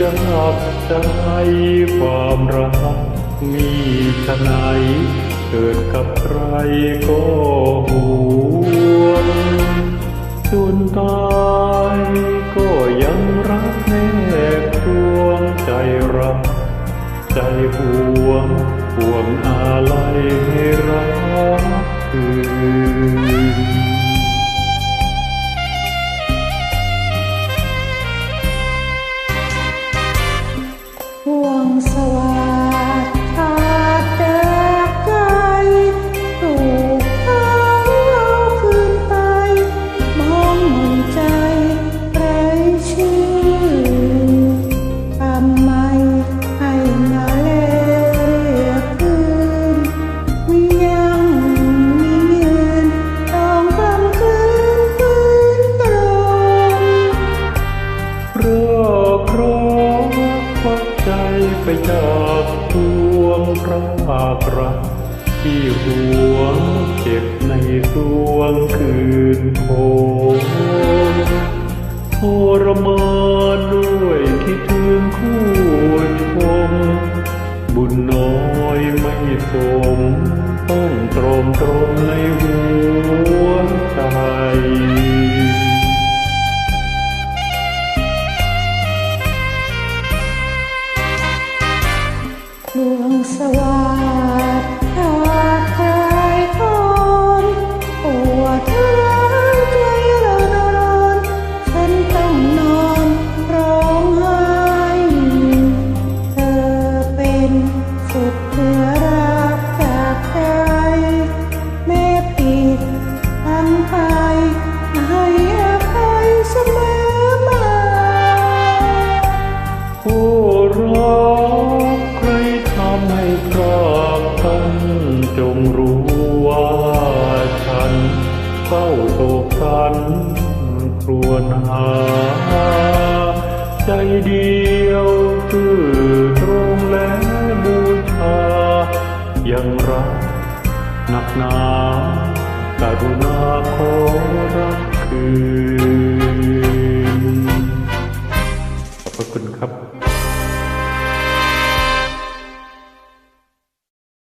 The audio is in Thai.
ที่จะหักใจความรักมีชะไหนเกิดกับใครก็ห่วงจนตายก็ยังรักแน่ดวงใจรัก ใจห่วงห่วงอะไรให้รักคืน ไปจากพวงพรักรักที่หวงเจ็บในสวงคืนโคงทรมานด้วยคิดถึงคู่ชม บุญน้อยไม่สม ต้องตรมตรมในหัวใจ ดวงสวัสดิ์ รู้ว่าฉันเฝ้าโศกสันครวญหา ใจเดียวคือตรงและบูชา ยังรักหนักหนาการุณาขอรับคืนขอบพระคุณครับ